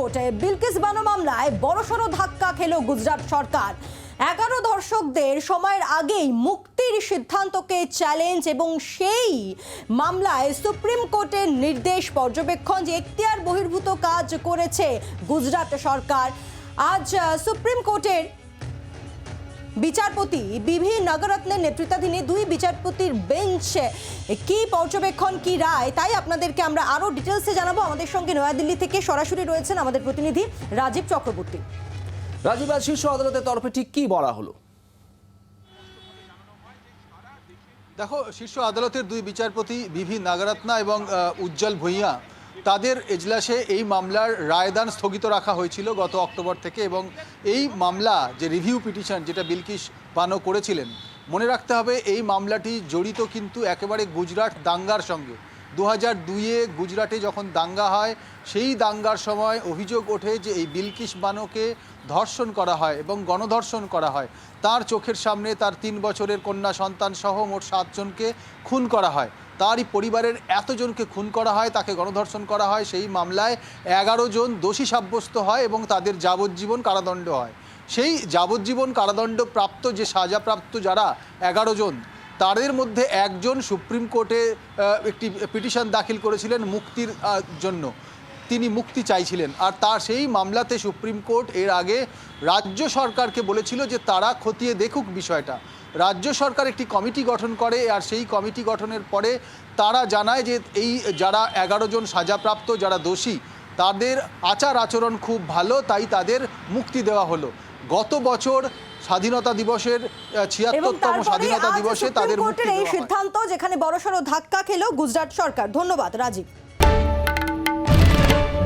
কোর্টে বিলকিস বানো মামলায় বড়সড় ধাক্কা খেল গুজরাট সরকার। এগারো ধর্ষকদের সময়ের আগেই মুক্তির সিদ্ধান্তকে চ্যালেঞ্জ এবং সেই মামলায় সুপ্রিম কোর্টের নির্দেশ পর্যবেক্ষণ যে এখতিয়ার বহির্ভূত কাজ করেছে গুজরাট সরকার। আজ সুপ্রিম কোর্টের বিচারপতি বিভি নগরত্নের নেতৃত্বাধীনে দুই বিচারপতির বেঞ্চ কি পর্যবেক্ষণ কি রায়? তাই আপনাদেরকে আমরা আরও ডিটেলসে জানাব। আমাদের সঙ্গে নয়াদিল্লি থেকে সরাসরি রয়েছেন আমাদের প্রতিনিধি রাজীব চক্রবর্তী। রাজীব আজ শীর্ষ আদালতের তরফে ঠিক কি বলা হলো? দেখো শীর্ষ আদালতের দুই বিচারপতি বিভি নাগরত্না এবং উজ্জ্বল ভূঁইয়া তাদের এজলাসে এই মামলার রায়দান স্থগিত রাখা হয়েছিল গত অক্টোবর থেকে এবং এই মামলা যে রিভিউ পিটিশন যেটা বিলকিস বানো করেছিলেন, মনে রাখতে হবে এই মামলাটি জড়িত কিন্তু একেবারে গুজরাট দাঙ্গার সঙ্গে। দু হাজার দুইয়ে গুজরাটে যখন দাঙ্গা হয়, সেই দাঙ্গার সময় অভিযোগ ওঠে যে এই বিলকিস বানোকে ধর্ষণ করা হয় এবং গণধর্ষণ করা হয়। তার চোখের সামনে তার তিন বছরের কন্যা সন্তান সহ মোট সাতজনকে খুন করা হয়। তারই পরিবারের এতজনকে খুন করা হয়, তাকে গণধর্ষণ করা হয়, সেই মামলায় এগারো জন দোষী সাব্যস্ত হয় এবং তাদের যাবজ্জীবন কারাদণ্ড হয়। সেই যাবজ্জীবন কারাদণ্ড প্রাপ্ত যে সাজাপ্রাপ্ত যারা এগারো জন, তাদের মধ্যে একজন সুপ্রিম কোর্টে একটি পিটিশন দাখিল করেছিলেন মুক্তির জন্য। তিনি মুক্তি চাইছিলেন। আর তার সেই মামলাতে সুপ্রিম কোর্ট এর আগে রাজ্য সরকারকে বলেছিল যে তারা খতিয়ে দেখুক বিষয়টা। রাজ্য সরকার একটি কমিটি গঠন করে আর সেই কমিটি গঠনের পরে তারা জানায় যে এই যারা এগারো জন সাজাপ্রাপ্ত যারা দোষী তাদের আচার আচরণ খুব ভালো তাই তাদের মুক্তি দেওয়া হলো। গত বছর স্বাধীনতা দিবসের ছিয়াত্তরতম স্বাধীনতা দিবসে তাদের মুক্তি এই সিদ্ধান্ত যেখানে বড়সড় ধাক্কা খেল গুজরাট সরকার। ধন্যবাদ রাজীব।